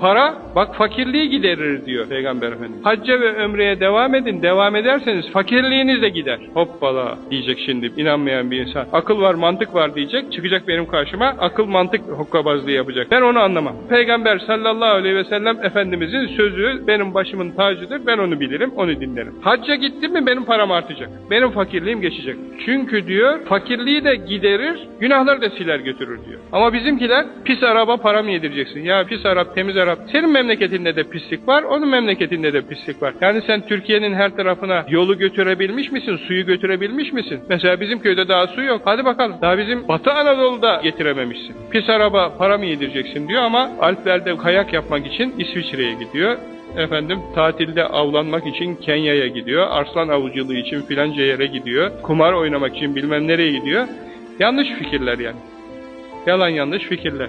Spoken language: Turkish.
Para bak fakirliği giderir diyor Peygamber Efendimiz. Hacca ve ömreye devam edin. Devam ederseniz fakirliğiniz de gider. Hoppala diyecek şimdi inanmayan bir insan. Akıl var mantık var diyecek. Çıkacak benim karşıma akıl mantık hokkabazlığı yapacak. Ben onu anlamam. Peygamber sallallahu aleyhi ve sellem Efendimizin sözü benim başımın tacıdır. Ben onu bilirim onu dinlerim. Hacca gittim mi benim param artacak. Benim fakirliğim geçecek. Çünkü diyor fakirliği de giderir günahları da siler götürür diyor. Ama bizimkiler pis araba para mı yedireceksin? Ya pis Arap temiz Arap. Senin memleketinde de pislik var, onun memleketinde de pislik var. Yani sen Türkiye'nin her tarafına yolu götürebilmiş misin? Suyu götürebilmiş misin? Mesela bizim köyde daha su yok. Hadi bakalım. Daha bizim Batı Anadolu'da getirememişsin. Pis araba para mı yedireceksin diyor ama Alplerde kayak yapmak için İsviçre'ye gidiyor. Efendim tatilde avlanmak için Kenya'ya gidiyor. Arslan avcılığı için filanca yere gidiyor. Kumar oynamak için bilmem nereye gidiyor. Yanlış fikirler yani. Yalan yanlış fikirler.